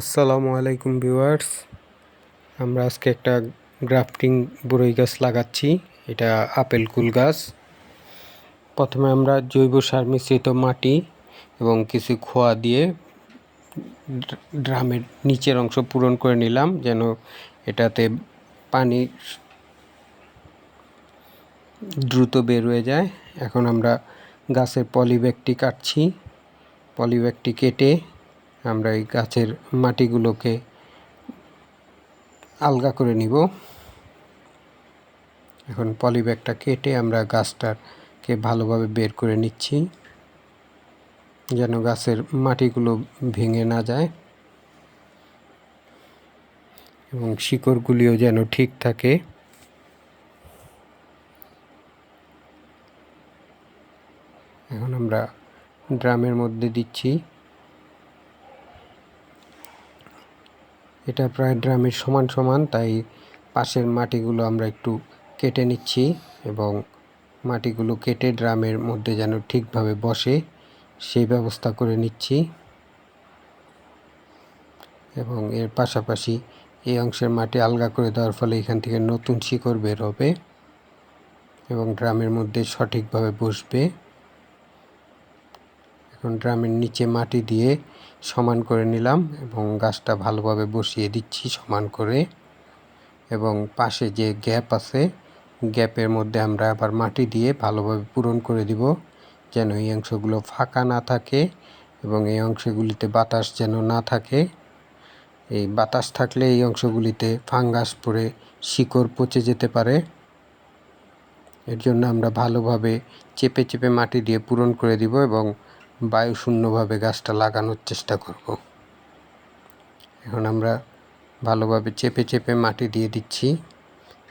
আসসালামু আলাইকুম ভিউয়ার্স। আমরা আজকে একটা গ্রাফটিং বরই গাছ লাগাচ্ছি। এটা আপেল কুল গাছ। প্রথমে আমরা জৈব সার মিশ্রিত মাটি এবং কিছু খোয়া দিয়ে ড্রামের নিচের অংশ পূরণ করে নিলাম যেন এটাতে পানি দ্রুত বের হয়ে যায়। এখন আমরা গাছের পলিব্যাগটি কাটছি। পলিব্যাগটি কেটে আমরা এই গাছের মাটিগুলোকে আলগা করে নিব। এখন পলিব্যাগটা কেটে আমরা গাছটাকে ভালোভাবে বের করে নিচ্ছি, যেন গাছের মাটিগুলো ভেঙে না যায় এবং শিকড়গুলিও যেন ঠিক থাকে। এখন আমরা ড্রামের মধ্যে দিচ্ছি। এটা প্রায় ড্রামের সমান সমান, তাই পাশের মাটিগুলো আমরা একটু কেটে নিচ্ছি এবং মাটিগুলো কেটে ড্রামের মধ্যে যেন ঠিকভাবে বসে সেই ব্যবস্থা করে নিচ্ছি। এবং এর পাশাপাশি এই অংশের মাটি আলগা করে দেওয়ার ফলে এখান থেকে নতুন শিকড় বের হবে এবং ড্রামের মধ্যে সঠিকভাবে বসবে। এখন ড্রামের নিচে মাটি দিয়ে সমান করে নিলাম এবং গাছটা ভালোভাবে বসিয়ে দিচ্ছি সমান করে। এবং পাশে যে গ্যাপ আছে, গ্যাপের মধ্যে আমরা আবার মাটি দিয়ে ভালোভাবে পূরণ করে দিব, যেন এই অংশগুলো ফাঁকা না থাকে এবং এই অংশগুলিতে বাতাস যেন না থাকে। এই বাতাস থাকলে এই অংশগুলিতে ফাঙ্গাস পড়ে, শিকড় পচে যেতে পারে। এর জন্য আমরা ভালোভাবে চেপে চেপে মাটি দিয়ে পূরণ করে দিব এবং বায়ু শূন্যভাবে গাছটা লাগানোর চেষ্টা করব। এখন আমরা ভালোভাবে চেপে চেপে মাটি দিয়ে দিচ্ছি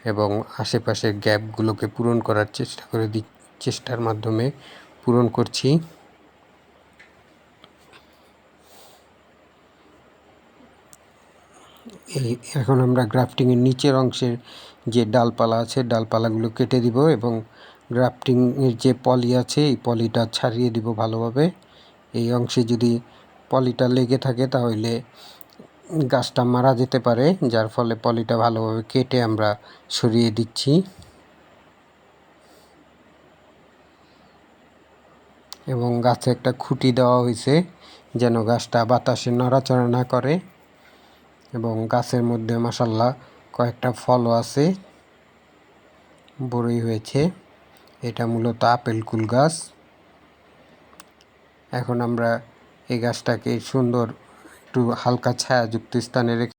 এবং আশেপাশের গ্যাপগুলোকে পূরণ করার চেষ্টা করে দি চেষ্টার মাধ্যমে পূরণ করছি। এই এখন আমরা গ্রাফটিংয়ের নিচের অংশের যে ডালপালা আছে, ডালপালাগুলো কেটে দিব এবং গ্রাফটিংয়ের যে পলি আছে, এই পলিটা ছাড়িয়ে দিব ভালোভাবে। এই অংশে যদি পলিটা লেগে থাকে তাহলে গাছটা মারা যেতে পারে, যার ফলে পলিটা ভালোভাবে কেটে আমরা সরিয়ে দিচ্ছি। এবং গাছে একটা খুঁটি দেওয়া হয়েছে, যেন গাছটা বাতাসে নড়াচড়া না করে। এবং গাছের মধ্যে মাসাল্লাহ কয়েকটা ফলও আছে, বড়ই হয়েছে। এটা মূলত আপেল কুল গাছ। এখন আমরা এই গাছটাকে সুন্দর একটু হালকা ছায়াযুক্ত স্থানে রেখে